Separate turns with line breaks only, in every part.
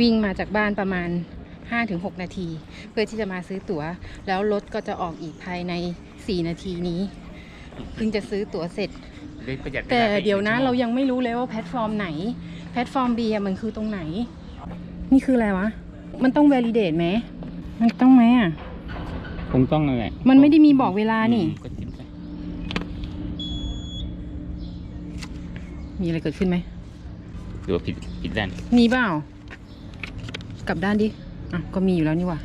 วิ่งมาจากบ้านประมาณ 5-6 นาที เพื่อที่จะมาซื้อตั๋ว แล้วรถก็จะออกอีกภายใน 4 นาทีนี้เพิ่งจะซื้อตั๋วเสร็จ
เลยประหยัด
แต่
ลาไปอีก
เดี๋ยวนะ
ชั่โมง
เรายังไม่รู้เลยว่าแพลตฟอร์มไหน แพลตฟอร์ม B อะมันคือตรงไหน นี่คืออะไรวะ มันต้อง validate ไหมมันต้องไหมอะ
คงต้องนั่นแหละ
มันไม่ได้มีบอกเวลานี่
อืมก็จิ้มไป
มีอะไรเกิดขึ้นไหม
หรือว่าผิดผิดด้าน
มีเปล่า กลับด้านดิอะก็มีอยู่แล้วนี่หว่า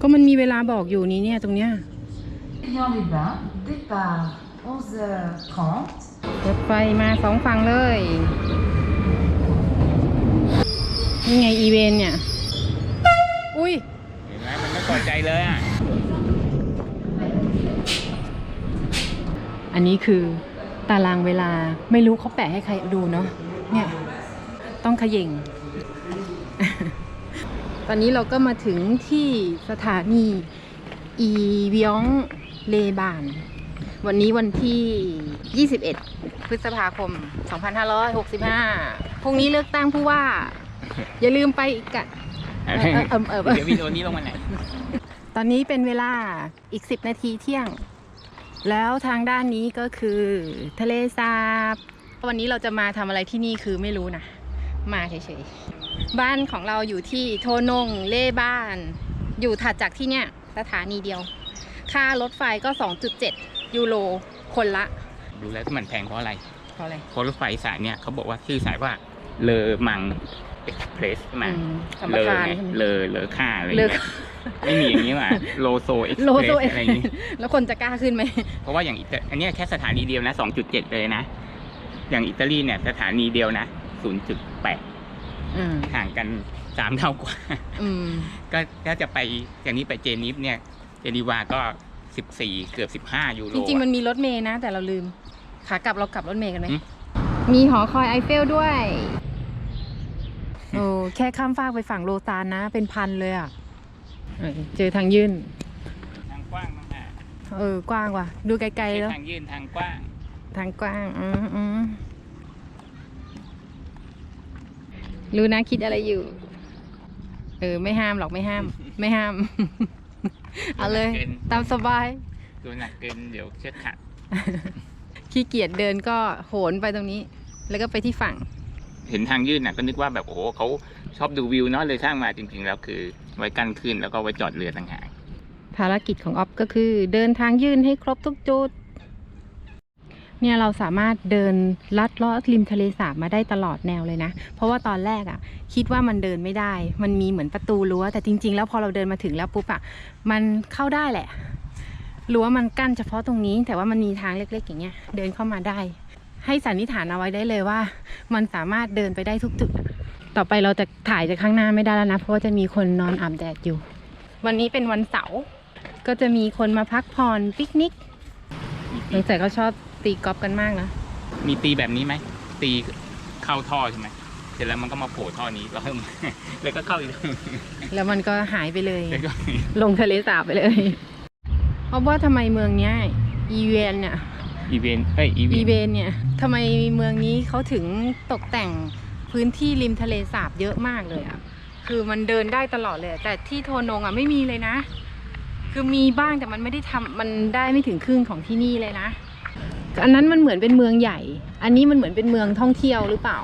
ก็มันมีเวลาบอกอยู่นี้เนี่ยตรงเนี้ย
Lyon-les-Bains, départ 11h30.
รถไฟมาสองฝั่งเลยนี่ไงอีเวนเนี่ย อุ้ย
เห็นไหมมันไม่พอใจเลยอะ
อันนี้คือตารางเวลาไม่รู้เขาแปะให้ใครดูเนาะเนี่ย ต้องเขย่ง ตอนนี้เราก็มาถึงที่สถานีอีเวียงเลบาน วันนี้วันที่ 21 พฤษภาคม 2565 พรุ่งนี้เลือกตั้งผู้ว่า อย่าลืมไปอีกกะเออเออเออเออ
เดี๋ยววิดีโอนี้ลงมาไหน
ตอนนี้เป็นเวลาอีก 10 นาทีเที่ยง แล้วทางด้านนี้ก็คือทะเลสาบ วันนี้เราจะมาทำอะไรที่นี่คือไม่รู้นะ มาเฉยๆ บ้านของเราอยู่ที่โทนงเล่บ้าน อยู่ถัดจากที่เนี่ยสถานีเดียว ค่ารถไฟก็ 2.7 ยูโรคนละ
ดูแล้วที่มันแพงเพราะอะไร
เพราะอะไร
เพราะรถไฟสายเนี่ยเขาบอกว่าชื่อสายว่าเลอมังเอ็กเพรสใช่ไหม
อืมสัมป
เลอ
ทาน
ไง
ใช่ไหม
เลอเลอค่าอะไร
เลิก
เงี้ยไม่มีอย่างนี้ว่ะโลโซเอ็ก
โล
เพร
โซ
ส
เอ็
อะไรอย่างนี้
แล้วคนจะกล้าขึ้นไหม
เพราะว่าอย่างอิตาอันเนี้ยแค่สถานีเดียวนะ 2.7 เลยนะ อย่างอิตาลีเนี่ยสถานีเดียวนะ 0.8
อืม
ห่างกันสามเท่ากว่า
อืม
ก็ถ้าจะไปอย่างนี้ไปเจนิฟเนี่ย เจนีวาก็14เกือบ15ยูโร
จริงๆมัน
อะ
มีรถเมย์นะ แต่เราลืม ขากลับเรากลับรถเมย์กันไหม
อืม
มีหอคอยไอเฟลด้วยโอ้แค่ข้ามฟากไปฝั่งโลซานนะ เป็นพันเลยอะเออเจอทางยื่น
ทางกว้างมาก
เออกว้างว่ะ ดูไกลๆแล้ว
ทางยื่นทางกว้าง
ทางกว้าง อืมอืม รู้นะคิดอะไรอยู่ เออ ไม่ห้ามหรอกไม่ห้าม ไม่ห้าม เอาเลย
เกิน
ตามสบาย
ตัวหนักเกินเดี๋ยวเชือกขาด
ขี้เกียจเดินก็โหนไปตรงนี้ แล้วก็ไปที่ฝั่ง
เห็นทางยื่นน่ะก็นึกว่าแบบโอ้โหเขาชอบดูวิวเนาะเลยสร้างมาจริงๆแล้วคือ ไว้กั้นขึ้นแล้วก็ไว้จอดเรือต่างหาก
ภารกิจของออฟก็คือ เดินทางยื่นให้ครบทุกจุด เนี่ยเราสามารถเดินลัดเลาะริมทะเลสาบมาได้ตลอดแนวเลยนะ เพราะว่าตอนแรกอะ่ะ คิดว่ามันเดินไม่ได้ มันมีเหมือนประตูรั้วแต่จริง ๆ แล้วพอเราเดินมาถึงแล้วปุ๊บอะ่ะมันเข้าได้แหละรั้วมันกั้นเฉพาะตรงนี้ แต่ว่ามันมีทางเล็ก ๆ อย่างเงี้ย เดินเข้ามาได้ ให้สันนิษฐานเอาไว้ได้เลยว่า มันสามารถเดินไปได้ทุกจุดต่อไปเราจะถ่ายจากข้างหน้าไม่ได้แล้วนะ เพราะว่าจะมีคนนอนอาบแดดอยู่ วันนี้เป็นวันเสาร์ก็จะมีคนมาพักผ่อนปิกนิก
มี
สงสัยเขาชอบ ตีกอล์ฟกันมากนะ
มีตีแบบนี้ไหม ตีเข้าท่อใช่ไหมเสร็จแล้วมันก็มาโผล่ท่อนี้แล้วให้มันแล้วก็เข้าอีก
แล้วมันก็หายไปเลย
แล้วก็
ลงทะเลสาบไปเลย เพราะว่าทำไมเมืองเนี้ยอีเวนเนี่ย
อีเวนต์เอ้ยอีเว
อี
น
เว
ต์
นเนี่ยทำไมเมืองนี้เขาถึงตกแต่งพื้นที่ริมทะเลสาบเยอะมากเลยอะคือมันเดินได้ตลอดเลยอะแต่ที่โทนงอะไม่มีเลยนะ คือมีบ้างแต่มันไม่ได้ทำมันได้ไม่ถึงครึ่งของที่นี่เลยนะ อันนั้นมันเหมือนเป็นเมืองใหญ่ อันนี้มันเหมือนเป็นเมืองท่องเที่ยวหรือเปล่า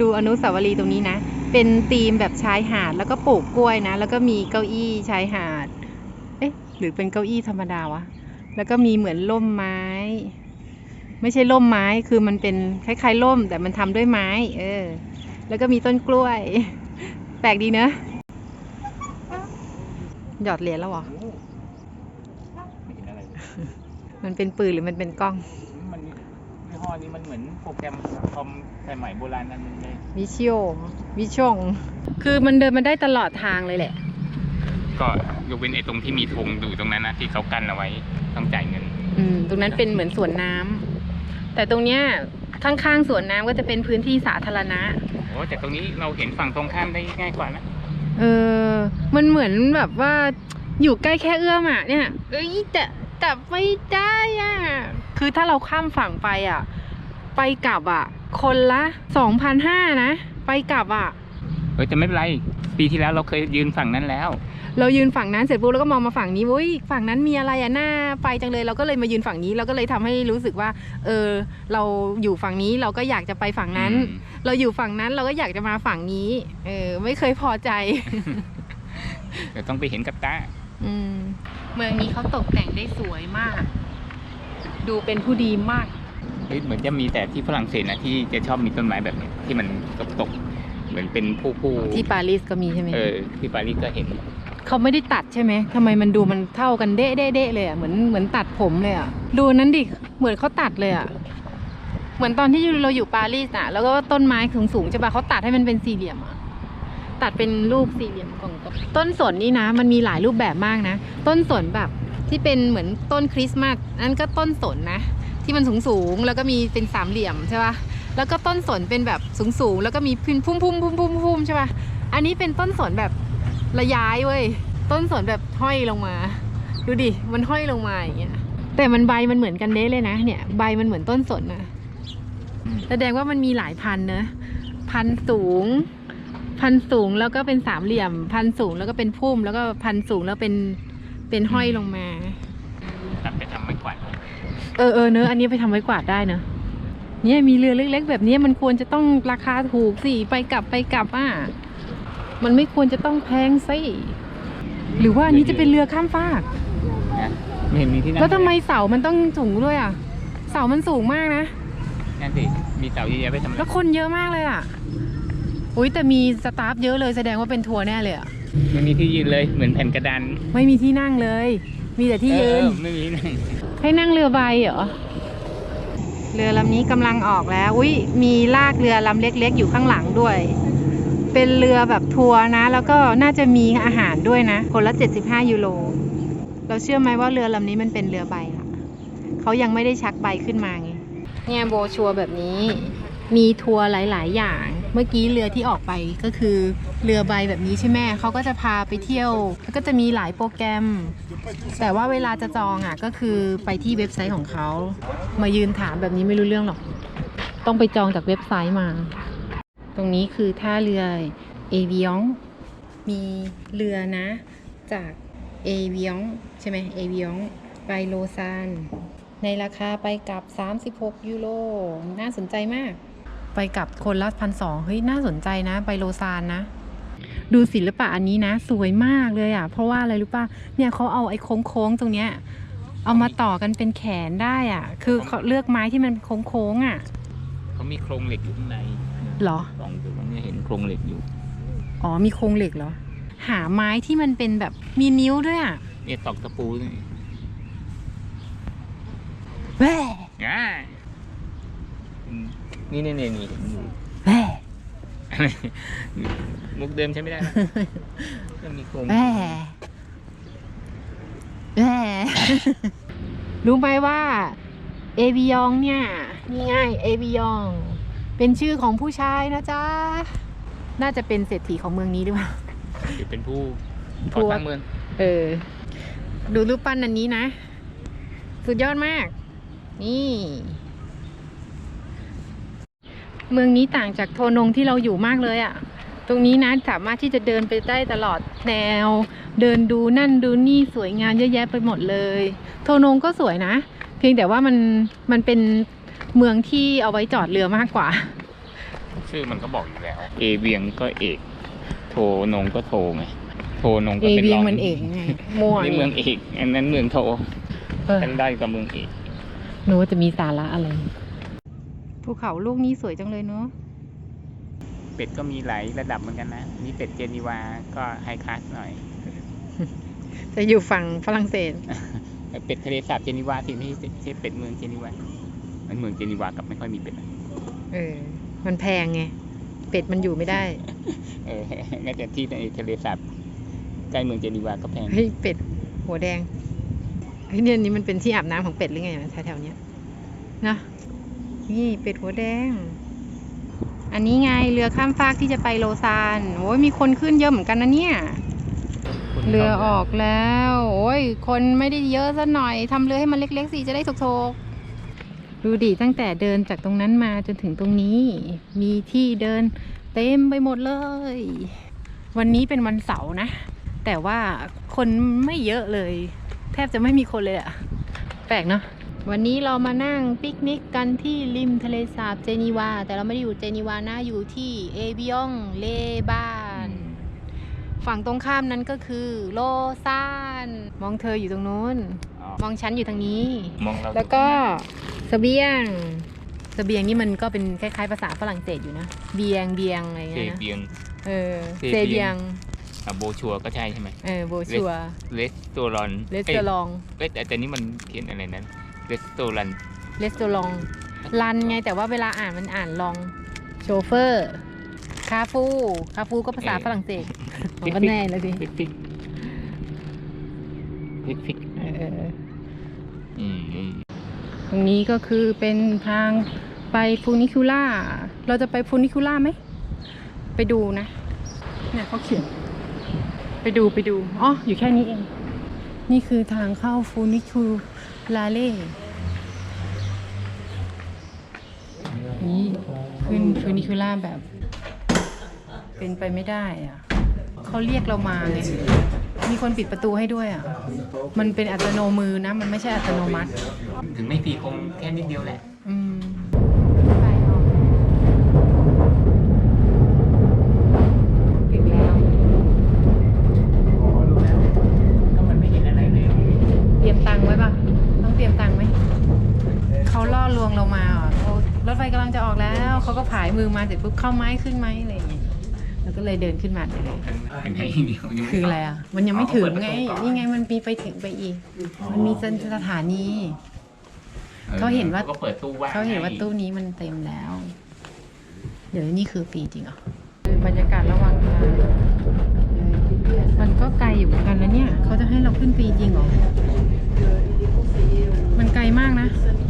ดูอนุสาวรีย์ตรงนี้นะ เป็นธีมแบบชายหาดแล้วก็ปลูกกล้วยนะ แล้วก็มีเก้าอี้ชายหาด เอ๊ะ หรือเป็นเก้าอี้ธรรมดาวะ แล้วก็มีเหมือนร่มไม้ ไม่ใช่ร่มไม้ คือมันเป็นคล้ายๆร่ม แต่มันทำด้วยไม้ เออ แล้วก็มีต้นกล้วย แปลกดีเนอะหยอดเหรียญแล้วเหรอ
ไม่เห็นอะไร
มันเป็นปืนหรือมันเป็นกล้อง
มันยี่ห้อนี้มันเหมือนโปรแกรมคอมสมัยโบราณนั่นเลย
วิชิโอวิชง คือมันเดินมาได้ตลอดทางเลยแหละ
ก็ยกเว้นไอ้ตรงที่มีธงอยู่ตรงนั้นนะที่เขากั้นเอาไว้ต้องจ่ายเงิน
อืม ตรงนั้นเป็นเหมือนสวนน้ำแต่ตรงเนี้ยข้างๆสวนน้ำก็จะเป็นพื้นที่สาธารณะ
โอ้แต่ตรงนี้เราเห็นฝั่งตรงข้ามได้ง่ายกว่านะ
เออ มันเหมือนแบบว่าอยู่ใกล้แค่เอื้อมอะเนี่ย เอ้ยแต่ แต่ไม่ได้อะ คือถ้าเราข้ามฝั่งไปอะ ไปกลับอะ คนละสองพันห้านะ ไปไปกลับอะ
เออจะไม่เป็นไร ปีที่แล้วเราเคยยืนฝั่งนั้นแล้ว
เรายืนฝั่งนั้นเสร็จปุ๊บแล้วก็มองมาฝั่งนี้อุ้ยฝั่งนั้นมีอะไรอะหน้าไปจังเลยเราก็เลยมายืนฝั่งนี้เราก็เลยทำให้รู้สึกว่า เออ เราอยู่ฝั่งนี้เราก็อยากจะไปฝั่งนั้น
อืม
เราอยู่ฝั่งนั้นเราก็อยากจะมาฝั่งนี้ เออ ไม่เคยพอใจ
เดี๋ยวต้องไปเห็นกับตา
อืมเมืองนี้เขาตกแต่งได้สวยมาก ดูเป็นผู้ดีมาก
เฮ้ยเหมือนจะมีแต่ที่ฝรั่งเศสนะที่จะชอบมีต้นไม้แบบเนี้ยที่มันตกตกๆเหมือนเป็นผู้ผู้
ที่ปารีสก็มีใช่ไหม
เออที่ปารีสก็เห็น
เขาไม่ได้ตัดใช่ไหมทำไมมันดูมันเท่ากันเด๊ะเด๊ะเด๊ะเลยอะเหมือนเหมือนตัดผมเลยอะดูนั้นดิเหมือนเขาตัดเลยอะเหมือนตอนที่เราอยู่ปารีสอะ แล้วก็ต้นไม้สูงสูงๆใช่ปะเขาตัดให้มันเป็นสี่เหลี่ยมอะ ตัดเป็นรูปสี่เหลี่ยมของต้นสนนี่นะ มันมีหลายรูปแบบมากนะ ต้นสนแบบที่เป็นเหมือนต้นคริสต์มาสนั่นก็ต้นสนนะ ที่มันสูงสูงแล้วก็มีเป็นสามเหลี่ยมใช่ปะแล้วก็ต้นสนเป็นแบบสูงสูงแล้วก็มีพุ่มพุ่มพุ่มพุ่มพุ่มพุ่มใช่ปะอันนี้เป็นต้นสนแบบระย้ายเว้ยต้นสนแบบห้อยลงมา ดูดิมันห้อยลงมาอย่างเงี้ยแต่มันใบมันเหมือนกันเด้เลยนะเนี่ยใบมันเหมือนต้นสนนะแสดงว่ามันมีหลายพันเนะพันสูง พันธุ์สูงแล้วก็เป็นสามเหลี่ยม พันธุ์สูงแล้วก็เป็นพุ่ม แล้วก็พันธุ์สูงแล้วเป็นเป็นห้อยลงมา
ตัดไปทำไม้กวาด
เออเออเนอะอันนี้ไปทำไว้กวาดได้เนอะเนี่ยมีเรือเล็ก ๆ แบบนี้มันควรจะต้องราคาถูกสิไปกลับไปกลับอะมันไม่ควรจะต้องแพงสิหรือว่าอันนี้จะเป็นเรือข้ามฟาก
นะไม่เห็นมีที่นั่ง
แล้วทำไม
เย
เสามันต้องสูงด้วยอะ เสามันสูงมากนะ
นั่นสิมีเสาเยอะแยะไปทำอะไร
แล้วคนเยอะมากเลยอะ อุ้ยแต่มีสตาฟเยอะเลยแสดงว่าเป็นทัวร์แน่เลยอะ
ไม่มีที่ยืนเลยเหมือนแผ่นกระดาน
ไม่มีที่นั่งเลย มีแต่ที่ยืน
เออไม่มีที่นั่ง
ให้นั่งเรือใบเหรอ เรือลำนี้กำลังออกแล้ว อุ้ยมีลากเรือลำเล็กๆ อยู่ข้างหลังด้วย เป็นเรือแบบทัวร์นะ แล้วก็น่าจะมีอาหารด้วยนะ คนละ 75 ยูโร เราเชื่อไหมว่าเรือลำนี้มันเป็นเรือใบอะเขายังไม่ได้ชักใบขึ้นมาไง เนี่ยโบชัวร์แบบนี้ มีทัวร์หลาย ๆ อย่าง เมื่อกี้เรือที่ออกไปก็คือเรือใบแบบนี้ใช่ไหมเขาก็จะพาไปเที่ยว แล้วก็จะมีหลายโปรแกรม แต่ว่าเวลาจะจองอะก็คือไปที่เว็บไซต์ของเขา มายืนถามแบบนี้ไม่รู้เรื่องหรอก ต้องไปจองจากเว็บไซต์มา ตรงนี้คือท่าเรือเอวิองมีเรือนะ จากเอวิองใช่ไหมเอวิองไปโลซานในราคาไปกับ 36 ยูโร น่าสนใจมาก ไปกลับคนละพันสองเฮ้ยน่าสนใจนะไปโลซานนะดูศิลปะอันนี้นะ สวยมากเลยอะ เพราะว่าอะไรรู้ป่ะเนี่ยเขาเอาไอ้โค้งๆตรงเนี้ยเอามาต่อกันเป็นแขนได้อะ คือเขาเลือกไม้ที่มันเป็นโค้งๆอะ
เขามีโครงเหล็กอยู่ข้างใน
เหรอ
ลองดูตรงนี้เห็นโครงเหล็กอยู่
อ๋อมีโครงเหล็กเหรอ หาไม้ที่มันเป็นแบบมีนิ้วด้วยอะ
เนี่ยตอกตะปูนี่
แว่
อ่าอืม นี่นี่นี่นี่เห็นอยู่
แว่
อะไรมุกเดิมใช้ไม่ได้นะต้องมีโครง
แว่แว่รู้ไหมว่าเอวิยองเนี่ยนี่ไงเอวิยอง เป็นชื่อของผู้ชายนะจ๊ะ น่าจะเป็นเศรษฐีของเมืองนี้หรือเปล่า
หรือเป็นผู้
ผู้
ก่อตั้งเมือง
เออ ดูรูปปั้นอันนี้นะ สุดยอดมาก นี่ เมืองนี้ต่างจากโทนงที่เราอยู่มากเลยอะ่ะ ตรงนี้นะสามารถที่จะเดินไปได้ตลอดแนว เดินดูนั่นดูนี่สวยงามเยอะแยะไปหมดเลย โทนงก็สวยนะ เพียงแต่ว่ามันมันเป็นเมืองที่เอาไว้จอดเรือมากกว่า
ชื่อมันก็บอกอยู่แล้ว เอเวียงก็เอก โทนงก็โทไงโทนง
เอ
ก็เป็น
เวีย
รงอง
มันเอกไงมั่ว
นี่เมืองเอก อันนั้นเมืองโท
เออ
กันได้กับเมืองเอก
หนูว่าจะมีสาระอะไร ภูเขาลูกนี้สวยจังเลยเนาะ
เป็ดก็มีหลายระดับเหมือนกันนะ นี่เป็ดเจนีวาก็ไฮคลาสหน่อย
จะอยู่ฝั่งฝรั่งเศส
แต่เป็ดทะเลสาบเจนีวาที่ไม่ใช่ใช่เป็ดเมืองเจนีวา มันเมืองเจนีวากับไม่ค่อยมีเป็ดนะ
เออ มันแพงไง เป็ดมันอยู่ไม่ได้
เออแม้แต่ที่ในทะเลสาบใกล้เมืองเจนีวาก็แพง
เฮ้ยเป็ด หัวแดงเฮ้ยเนี่ยนี่มันเป็นที่อาบน้ำของเป็ดหรือไงวะแถวๆเนี้ยนะ นี่เป็ดหัวแดง อันนี้ไงเรือข้ามฟากที่จะไปโลซานโอ้ยมีคนขึ้นเยอะเหมือนกันนะเนี่ยเรือออกแล้ว โอ้ย คนไม่ได้เยอะซะหน่อยทำเรือให้มันเล็กๆสิจะได้ถกๆ ดูดิตั้งแต่เดินจากตรงนั้นมาจนถึงตรงนี้ มีที่เดินเต็มไปหมดเลย วันนี้เป็นวันเสาร์นะ แต่ว่าคนไม่เยอะเลย แทบจะไม่มีคนเลยอะแปลกเนาะ วันนี้เรามานั่งปิกนิกกันที่ริมทะเลสาบเจนีวา แต่เราไม่ได้อยู่เจนีวานะอยู่ที่เอบิองเลบาน ฝั่งตรงข้ามนั้นก็คือโลซานมองเธออยู่ตรงนู้น
อ๋อ
มองฉันอยู่ทางนี้
มองเรา
แล้วก็เสบียงเสบียงนี่มันก็เป็นคล้ายๆภาษาฝรั่งเศสอยู่นะ เบียงเบียงอะไร
เซ
เงี้ยนะ
เบียง
เออ
เซ
เซ
เบี
เบี
ย
ย
ง
ง
อะโบชัวก็ใช่ใช่ไหม
เออโบชัว
เลสโตรอน
เลสเตอรอง
เอ้ยแต่แต่นี่มันเขียนอะไรนั้น เลสโตรัน
เลสเตอรองรันไงแต่ว่าเวลาอ่านมันอ่านลองโชเฟอร์ คาฟู คาฟูก็ภาษาฝรั่งเศสมันก็แน่เลยดิ
ฟิกฟิกฟิกฟิก
เออ
อืมอืม
ตรงนี้ก็คือเป็นทางไปฟูนิคูล่า เราจะไปฟูนิคูล่าไหม ไปดูนะ เนี่ยเขาเขียน ไปดูไปดู อ๋อ อยู่แค่นี้เอง นี่คือทางเข้าฟูนิคูลาเล่ นี่ขึ้นฟินิคูล่าแบบ เป็นไปไม่ได้อะเขาเรียกเรามาไงมีคนปิดประตูให้ด้วยอะ มันเป็นอัตโนมือนะ มันไม่ใช่อัตโนมัติ
ถึงไม่ฟรีคงแค่นิดเดียวแหละ
อืมไปเอาถึงแล้ว
ก็มันไม่เห็นอะไรเลย
เตรียมตังค์ไว้ป่ะ ต้องเตรียมตังค์ไหม เขาล่อลวงเรามาเหรอเขารถไฟกำลังจะออกแล้ว เขาก็ผายมือมาเสร็จปุ๊บเข้าไม้ขึ้นไหมอะไรอย่างเงี้ยแล้วก็เลยเดินขึ้นมาเลย
เห็นไหมเดียวยังม่
คืออะไรอะ มันยังไม่ถึงไง
อ๋อเปิดประตูก่อน
นี่ไงมันมีไปถึงไปอีก มันมีสถานี เขาเห็นว่า
ก็เปิดตู้ว่าง
เขาเห็นว่า
ไง
ตู้นี้มันเต็มแล้ว เดี๋ยวนี่คือฟรีจริงเหรอบรรยากาศระหว่างทางมันก็ไกลอยู่เหมือนกันนะเนี่ย เขาจะให้เราขึ้นฟรีจริงเหรอ มันไกลมากนะ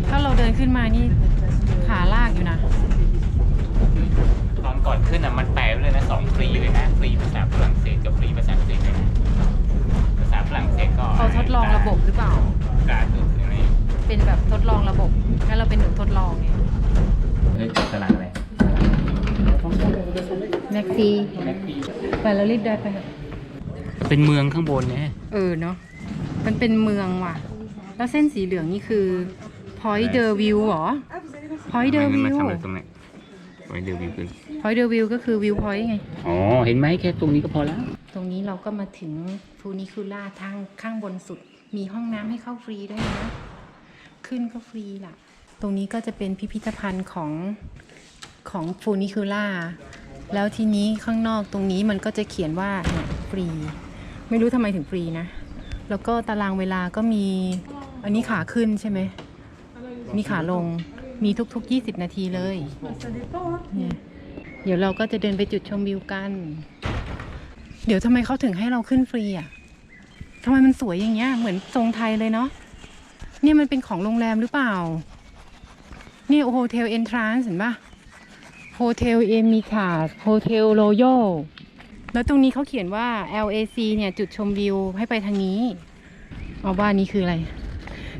ถ้าเราเดินขึ้นมานี่ขาลากอยู่นะ
ตอนก่อน ขึ้นอะมันแปลไว้เลยนะสองฟรีเลยนะฟรีภาษาฝรั่งเศสกับฟรีภาษาอังกฤษเลยนะภาษาฝรั่งเศสก็
เขาทดลองระบบหรือเปล่า
กาตุกอะไร
เป็นแบบทดลองระบบงั้นเราเป็นหนูทดลองไง
เฮ้ยจับตารางอะไร
แม็กซี่ไปเรารีบเดินไปเถอะ
เป็นเมืองข้างบนเนี่ย
เออเนาะมันเป็นเมืองว่ะ แล้วเส้นสีเหลืองนี่คือ Point de View เหรอ Point de
มัน
View
มาทำอะไรตรงไหน ไว้เดวิวคือ
Point de View ก็คือ View Point ไง
อ๋อ เห็นไหมแค่ตรงนี้ก็พอแล้ว
ตรงนี้เราก็มาถึงฟูนิคูล่าทางข้างบนสุด มีห้องน้ำให้เข้าฟรีด้วยนะ ขึ้นก็ฟรีล่ะ ตรงนี้ก็จะเป็นพิพิธภัณฑ์ของของฟูนิคูล่า แล้วทีนี้ข้างนอกตรงนี้มันก็จะเขียนว่าเนี่ยฟรี ไม่รู้ทำไมถึงฟรีนะ แล้วก็ตารางเวลาก็มี อันนี้ขาขึ้นใช่ไหม มีขาลง มีทุก ๆ 20 นาทีเลยเนี่ยเดี๋ยวเราก็จะเดินไปจุดชมวิวกัน เดี๋ยวทำไมเขาถึงให้เราขึ้นฟรีอะทำไมมันสวยอย่างเงี้ย เหมือนทรงไทยเลยเนาะเนี่ยมันเป็นของโรงแรมหรือเปล่า เนี่ยโฮเทลเอนทรานส์เห็นปะโฮเทลเอมิคาโฮเทลโรโยแล้วตรงนี้เขาเขียนว่า LAC เนี่ยจุดชมวิวให้ไปทางนี้เอาว่านี่คืออะไร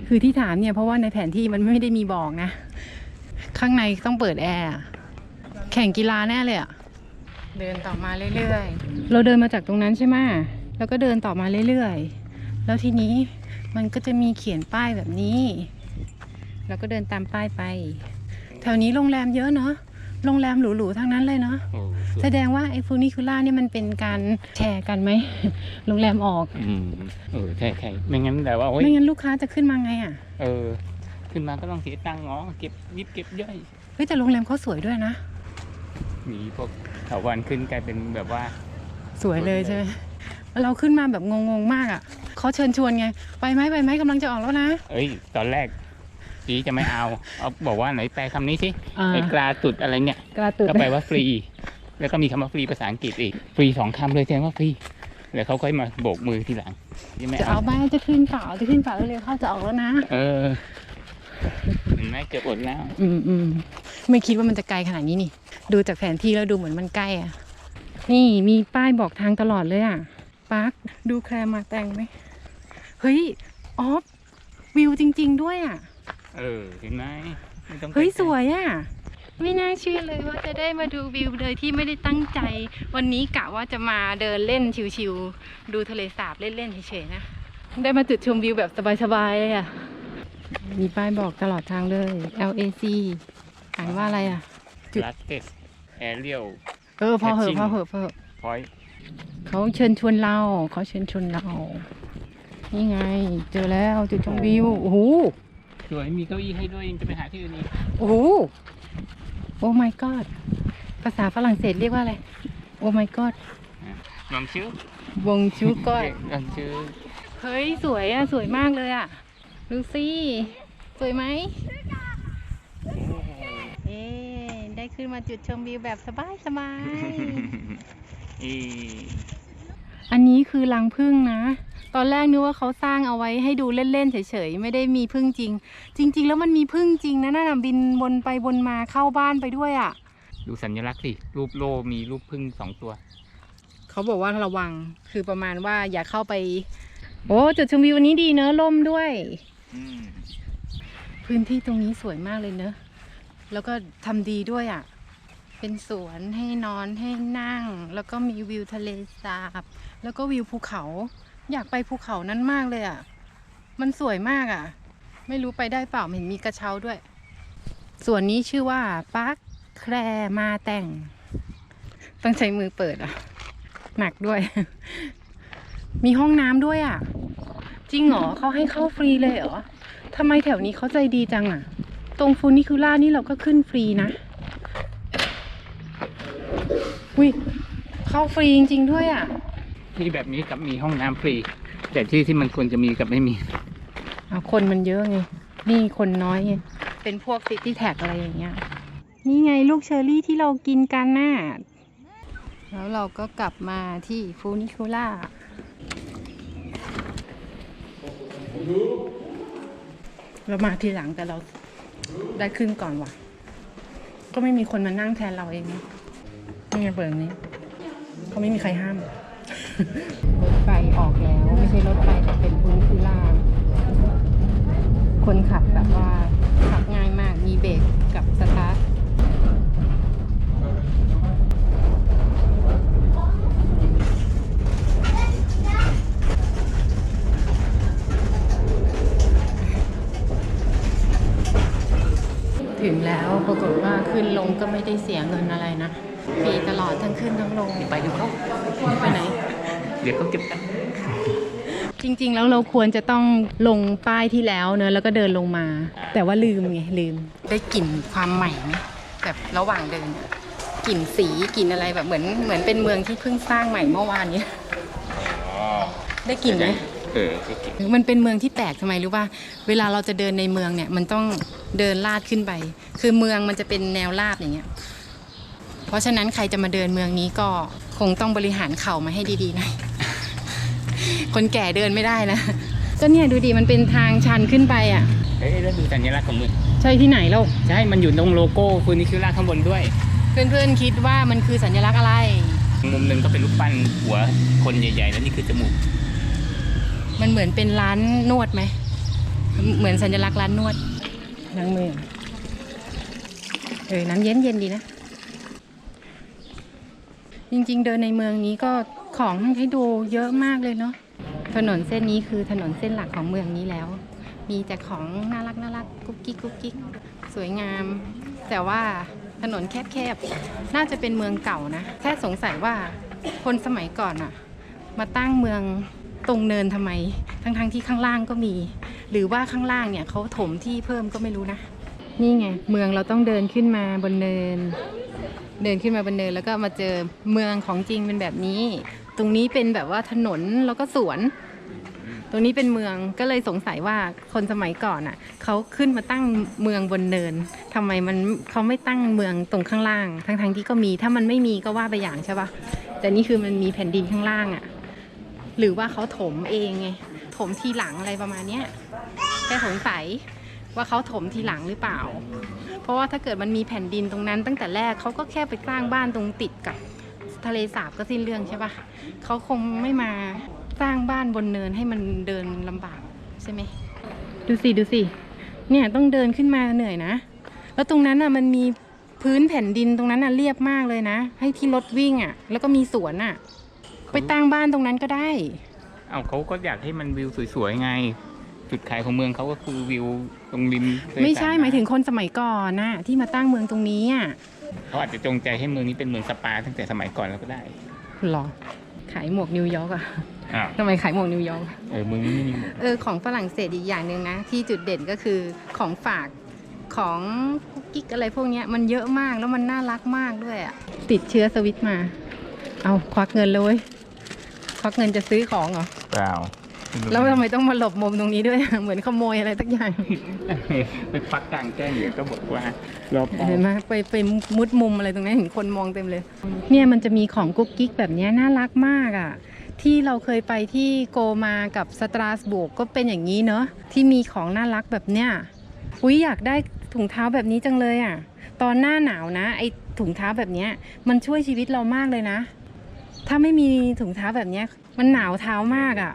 คือที่ถามเนี่ยเพราะว่าในแผนที่มันไม่ได้มีบอกนะ ข้างในต้องเปิดแอร์อะแข่งกีฬาแน่เลยอะเดินต่อมาเรื่อยๆ เราเดินมาจากตรงนั้นใช่ไหมแล้วก็เดินต่อมาเรื่อยๆ แล้วทีนี้มันก็จะมีเขียนป้ายแบบนี้ แล้วก็เดินตามป้ายไป แถวนี้โรงแรมเยอะเนาะ โรงแรมหรูๆทั้งนั้นเลยเนาะ
โอ้
แสดงว่าไอ้ฟูนิคูล่านี่มันเป็นการแชร์กันไหม โรงแรมออก
อืมเออใช่ใช่ไม่งั้นแต่ว่าโอ้ย
ไม่งั้นลูกค้าจะขึ้นมาไงอะ
เออ ขึ้นมาก็ต้องเสียตังค์อ๋อเก็บยิบเก็บย่อย
เฮ้ยแต่โรงแรมเขาสวยด้วยนะ
มีพวกเถาวันขึ้นกลายเป็นแบบว่า
สวยเลยใช่ไหมเราขึ้นมาแบบงงๆมากอะเขาเชิญชวนไง ไปไหมไปไหมกำลังจะออกแล้วนะ
เอ้ย ตอนแรกจีจะไม่เอาเอาบอกว่าไหนแปลคำนี้สิ
อ่า
ไอ้กราตุดอะไรเนี่ย
กระตุด
ก็แปลว่าฟรี แล้วก็มีคำว่าฟรีภาษาอังกฤษอีก ฟรีสองคำเลยแทนว่าฟรีแล้วเขาค่อยมาโบกมือทีหลังยังไม่
จะ
เอา
เอาไหมจะขึ้นเปล่าจะขึ้นเปล่าเร็วๆเข้าจะออกแล้วนะ
เออ เห็นไหมเกือบอดแล้ว
อืมอืมไม่คิดว่ามันจะไกลขนาดนี้นี่ ดูจากแผนที่แล้วดูเหมือนมันใกล้อะ นี่มีป้ายบอกทางตลอดเลยอะปาร์คดูแคลมาแตงไหมเฮ้ยออฟวิวจริง ๆ ด้วยอะ
เออ เห็นไหมไม่ต้อง
เฮ้ย
ไปไกล
สวยอะ ไม่น่าเชื่อเลยว่าจะได้มาดูวิวโดยที่ไม่ได้ตั้งใจ วันนี้กะว่าจะมาเดินเล่นชิวๆดูทะเลสาบเล่นๆเฉยๆนะ ได้มาจุดชมวิวแบบสบายๆเลยอะ มีป้ายบอกตลอดทางเลย LAC อ่านว่าอะไรอะ จุด
ลัสเตสแอเรียล
เออพอเหอะ
Matching
พอเหอะพอเหอะ
พอย
เขาเชิญชวนเราเขาเชิญชวนเรา นี่ไง เจอแล้วจุดชมวิวโอ้โห
สวยมีเก้าอี้ให้ด้วยยังจะไปหาที่อื่นอีก
โอ้โหโอ้ my god ภาษาฝรั่งเศสเรียกว่าอะไร โอ้ my god
ลองชื่อ
วงชูก้อย
ลองชื่อ
เฮ้ย สวยอะ สวยมากเลยอะ ดูสิ สวยไหมเอ๊ะได้ขึ้นมาจุดชมวิวแบบสบายสบาย
อี
อันนี้คือรังพึ่งนะ ตอนแรกนึกว่าเขาสร้างเอาไว้ให้ดูเล่นๆเฉยๆ ไม่ได้มีพึ่งจริง จริง ๆ แล้วมันมีพึ่งจริงนะนั่นนะบินวนไปวนมาเข้าบ้านไปด้วยอะ
ดูสัญลักษณ์สิ รูปโลมีรูปพึ่งสองตัว
เขาบอกว่าระวัง คือประมาณว่าอย่าเข้าไป โอ้จุดชมวิววันนี้ดีเนอะล่มด้วย
อืม
พื้นที่ตรงนี้สวยมากเลยเนอะ แล้วก็ทำดีด้วยอะ่ะ เป็นสวนให้นอนให้นั่ง แล้วก็มีวิวทะเลสาบ แล้วก็วิวภูเขา อยากไปภูเขานั้นมากเลยอะ่ะ มันสวยมากอะ่ะ ไม่รู้ไปได้เปล่าเห็นมีกระเช้าด้วย ส่วนนี้ชื่อว่าปาร์คแครมาแต่ง ต้องใช้มือเปิดอะ หนักด้วย มีห้องน้ำด้วยอะ จริงเหรอเขาให้เข้าฟรีเลยเหรอทำไมแถวนี้เขาใจดีจังอะตรงฟูนิคูล่านี่เราก็ขึ้นฟรีนะวิเข้าฟรีจริง ๆ ด้วยอะ
ที่แบบนี้กับมีห้องน้ำฟรี แต่ที่ที่มันควรจะมีกับไม่มี
เอาคนมันเยอะไง นี่คนน้อยไง เป็นพวกซิตี้แท็กอะไรอย่างเงี้ย นี่ไงลูกเชอร์รี่ที่เรากินกันน่ะ แล้วเราก็กลับมาที่ฟูนิคูล่า เรามาทีหลังแต่เราได้ขึ้นก่อนว่ะ ก็ไม่มีคนมานั่งแทนเราเองนะนี่ไงเปิดแบบนี้เขาไม่มีใครห้าม รถไฟออกแล้ว ไม่ใช่รถไฟแต่เป็นฟูนิคูล่าคนขับแบบว่าขับง่ายมาก มีเบรกกับสตาร์ท ถึงแล้วปรากฏว่าขึ้นลงก็ ไม่ได้เสียเงินอะไรนะฟรีตลอดทั้งขึ้นทั้งลง
ไปดูเขา
ไปไหน
เดี๋ยวเขาเก็บตังค์
จริง ๆ แล้วเราควรจะต้องลงป้ายที่แล้วเนอะแล้วก็เดินลงมา แต่ว่าลืมไงลืม ได้กลิ่นความใหม่ไหมแบบระหว่างเดินอะกลิ่นสีกลิ่นอะไรแบบเหมือนเหมือนเป็นเมืองที่เพิ่งสร้างใหม่เมื่อวานเนี้ย
อ๋อ
ได้กลิ่นไหม
เออได้กลิ่น
มันเป็นเมืองที่แปลกทำไมรู้ป่ะเวลาเราจะเดินในเมืองเนี่ยมันต้อง เดินลาดขึ้นไป คือเมืองมันจะเป็นแนวลาดอย่างเงี้ย เพราะฉะนั้นใครจะมาเดินเมืองนี้ก็คงต้องบริหารเข่ามาให้ดีๆหน่อยคนแก่เดินไม่ได้นะก็เนี่ยดูดิมันเป็นทางชันขึ้นไปอะ
เฮ้ยแล้วดูสัญลักษณ์ของมึง
ใช่ที่ไหนเล่า
ใช่ มันอยู่ตรงโลโก้ฟูนิคิล่าข้างบนด้วย
เพื่อนๆคิดว่ามันคือสัญลักษณ์อะไร
มุมหนึ่งก็เป็นรูปปั้นหัวคนใหญ่ ๆ แล้วนี่คือจมูก
มันเหมือนเป็นร้านนวดไหม เหมือนสัญลักษณ์ร้านนวด ล้างมือเออน้ำเย็นเย็นดีนะ จริงๆ เดินในเมืองนี้ก็ของให้ดูเยอะมากเลยเนาะถนนเส้นนี้คือถนนเส้นหลักของเมืองนี้แล้ว มีแต่ของน่ารักน่ารักกุ๊กกิ๊กกุ๊กกิ๊กสวยงาม แต่ว่าถนนแคบๆ น่าจะเป็นเมืองเก่านะ แค่สงสัยว่าคนสมัยก่อนอะมาตั้งเมือง ตรงเนินทำไม ทั้งๆที่ข้างล่างก็มี หรือว่าข้างล่างเนี่ยเขาถมที่เพิ่มก็ไม่รู้นะ นี่ไง เมืองเราต้องเดินขึ้นมาบนเนิน เดินขึ้นมาบนเนินแล้วก็มาเจอเมืองของจริงเป็นแบบนี้ ตรงนี้เป็นแบบว่าถนนแล้วก็สวน ตรงนี้เป็นเมืองก็เลยสงสัยว่าคนสมัยก่อนอะเขาขึ้นมาตั้งเมืองบนเนินทำไมมันเขาไม่ตั้งเมืองตรงข้างล่าง ทั้งๆที่ก็มีถ้ามันไม่มีก็ว่าไปอย่างใช่ปะแต่นี่คือมันมีแผ่นดินข้างล่างอะ หรือว่าเขาถมเองไงถมทีหลังอะไรประมาณเนี้ยแค่สงสัยว่าเขาถมทีหลังหรือเปล่า เพราะว่าถ้าเกิดมันมีแผ่นดินตรงนั้น ตั้งแต่แรกเขาก็แค่ไปสร้างบ้านตรงติดกับทะเลสาบก็สิ้นเรื่องใช่ปะเขาคงไม่มาสร้างบ้านบนเนินให้มันเดินลำบากใช่ไหมดูสิดูสิเนี่ยต้องเดินขึ้นมาเหนื่อยนะ แล้วตรงนั้นอะมันมีพื้นแผ่นดินตรงนั้นน่ะเรียบมากเลยนะ ให้ที่รถวิ่งอะ แล้วก็มีสวนอะ ไปตั้งบ้านตรงนั้นก็ได้
เอาเขาก็อยากให้มันวิวสวยๆไง จุดขายของเมืองเขาก็คือวิวตรงริมทะเล
ไม่ใช่
สบ
หมายถึงคนสมัยก่อนน่ะที่มาตั้งเมืองตรงนี้อะ
เขาอาจจะจงใจให้เมืองนี้เป็นเมืองสปาตั้งแต่สมัยก่อนแล้วก็ได้
หรอขายหมวกนิวยอร์กอะ
อ้าว
ทำไมขายหมวกนิวยอร์ก
เออเมืองนี้ไม่มีหมด
เออของฝรั่งเศสอีกอย่างหนึ่งนะ ที่จุดเด่นก็คือของฝากของกุ๊กกิ๊กอะไรพวกเนี้ยมันเยอะมากแล้วมันน่ารักมากด้วยอะติดเชื้อสวิตช์มา เอาควักเงินเลยเว้ย ควักเงินจะซื้อของเหรอ
เปล่า
แล้วทำไมต้องมาหลบมุมตรงนี้ด้วย เหมือนขโมยอะไรสักอย่าง
ไปควักกลางแจ้งเดี๋ยวก็บอกว่ารอปอ
เห็นไหมไปไปมุดมุมอะไรตรงนี้นเห็นคนมองเต็มเลย เนี่ยมันจะมีของกุ๊กกิ๊กแบบเนี้ยน่ารักมากอะ่ะ ที่เราเคยไปที่โกมากับสตราสบูร์กก็เป็นอย่างนี้เนอะที่มีของน่ารักแบบเนี้ยอุ้ยอยากได้ถุงเท้าแบบนี้จังเลยอะ่ะ ตอนหน้าหนาวนะ ไอถุงเท้าแบบเนี้ยมันช่วยชีวิตเรามากเลยนะ ถ้าไม่มีถุงเท้าแบบเนี้ย มันหนาวเท้ามากอะ่ะ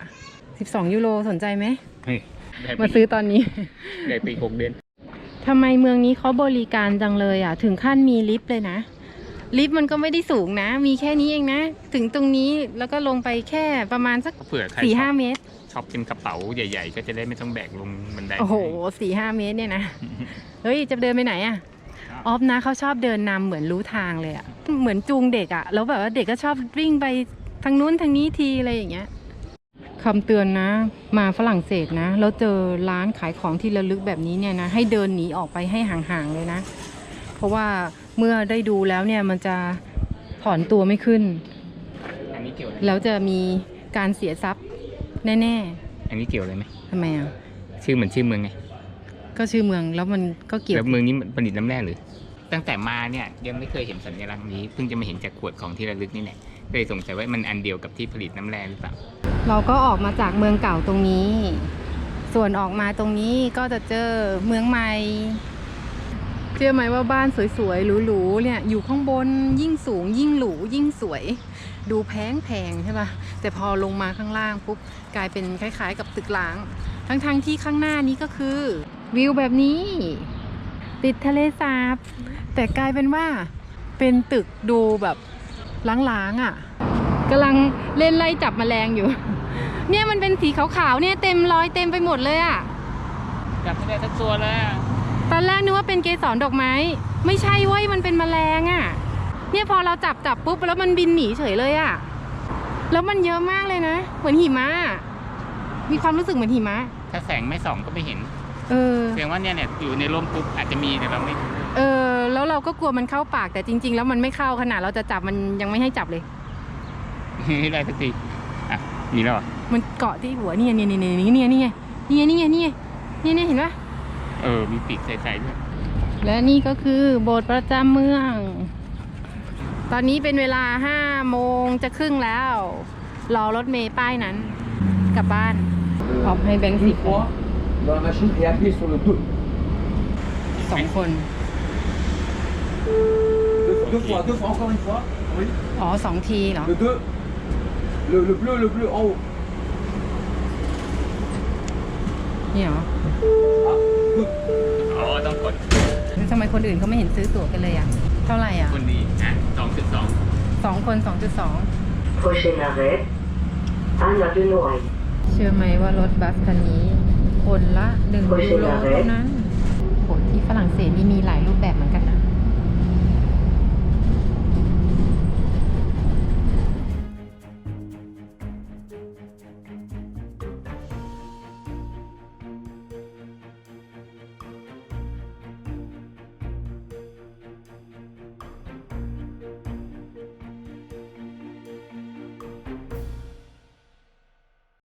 12 ยูโรสนใจไหม
เฮ้ยได้ไป
มาซื้อตอนนี้
ได้ไปอีกหกเดือน
ทำไมเมืองนี้เขาบริการจังเลยอะ ถึงขั้นมีลิฟต์เลยนะ ลิฟต์มันก็ไม่ได้สูงนะ มีแค่นี้เองนะ ถึงตรงนี้แล้วก็ลงไปแค่ประมาณสัก
เผื่อใคร
สี่
ช
ห้า
อบ
เมตร
ชอบเป็นกระเป๋าใหญ่ ๆ ก็จะได้ไม่ต้องแบกลงบันได
โอ้โหสี่ห้าเมตรเนี่ยนะ เฮ้ย จะเดินไปไหนอะ ออฟนะเขาชอบเดินนำเหมือนรู้ทางเลยอะเหมือนจูงเด็กอะแล้วแบบว่าเด็กก็ชอบวิ่งไปทางนู้นทางนี้ทีอะไรอย่างเงี้ยคำเตือนนะ มาฝรั่งเศสนะ แล้วเจอร้านขายของที่ระลึกแบบนี้เนี่ยนะ ให้เดินหนีออกไปให้ห่างๆเลยนะ เพราะว่าเมื่อได้ดูแล้วเนี่ยมันจะถอนตัวไม่ขึ้น
อันนี้เกี่ยวอะไร
แล้วจะมีการเสียทรัพย์แน่
อันนี้เกี่ยวอะไรไหม
ๆทำไมอะ
ชื่อเหมือนชื่อเมืองไง
ก็ชื่อเมืองแล้วมันก็เกี่ยว
แล้วเมืองนี้มันผลิตน้ำแร่หรือ ตั้งแต่มาเนี่ยยังไม่เคยเห็นสัญลักษณ์นี้เพิ่งจะมาเห็นจากขวดของที่ระลึกนี่แหละก็เลยสงสัยว่ามันอันเดียวกับที่ผลิตน้ำแร่หรือเปล่า
เราก็ออกมาจากเมืองเก่าตรงนี้ ส่วนออกมาตรงนี้ก็จะเจอเมืองใหม่เชื่อไหมว่าบ้านสวยๆหรูๆเนี่ยอยู่ข้างบนยิ่งสูง ยิ่งหรูยิ่งสวย ดูแพงแพงๆใช่ปะแต่พอลงมาข้างล่างปุ๊บกลายเป็นคล้าย ๆ กับตึกล้าง ทั้งๆที่ข้างหน้านี้ก็คือ วิวแบบนี้ ติดทะเลสาบ แต่กลายเป็นว่าเป็นตึกดูแบบล้างๆอะกำลังเล่นไล่จับแมลงอยู่ เนี่ยมันเป็นสีขาวๆเนี่ยเต็มรอยเต็มไปหมดเลยอะ
จับไม่ได้สักตัวเลย
ตอนแรกนึกว่าเป็นเกสรดอกไม้ ไม่ใช่เว้ยมันเป็นแมลงอะ่ะ เนี่ยพอเราจับจับปุ๊บแล้วมันบินหนีเฉยเลยอะ่ะแล้วมันเยอะมากเลยนะ เหมือนหิมะอะมีความรู้สึกเหมือนหิมะ
ถ้าแสงไม่ส่องก็ไม่เห็น
เออ
แสดงว่าเนี่ยเนี่ยอยู่ในร่มปุ๊บอาจจะมีแต่เราไม่รู้
เออแล้วเราก็กลัวมันเข้าปากแต่จริง ๆ แล้วมันไม่เข้าขนาดเราจะจับมันยังไม่ให้จับเลย
ไม่ได้สักทีอะมีแล้วเหรอ
มันเกาะที่หัวเนี่ยเนี่ยเนี่ยเนี่ยเนี่ยเนี่ยเนี่ยเนี่ยเนี่ยเนี่ยเนี่ยเห็นปะ
เออ มีปีกใสๆด้วย
และนี่ก็คือโบสถ์ประจำเมือง ตอนนี้เป็นเวลาห้าโมงจะครึ่งแล้ว รอรถเมย์ป้ายนั้น กลับบ้านออกให้แบงค์สิ
Deux fois dans la machine et appuyez sur le 2.
สองคน
Deux, deux fois, deux fois, encore une fois. Oui.
อ๋อสองทีเหรอ
Le 2. Le, le bleu, le bleu en haut.
นี่เหรอ
Ah, good.
อ๋อ ต้องกด
แล้วทำไมคนอื่นเขาไม่เห็นซื้อตั๋วกันเลยอะ เท่าไหร่อะ
คนดีอะสองจุดสอง
สองคนสองจุดสอง
Prochain arrêt, Anna de Noailles.
เชื่อไหมว่ารถบัสคันนี้ คนละหนึ่งยูโรเท่านั้นโหที่ฝรั่งเศส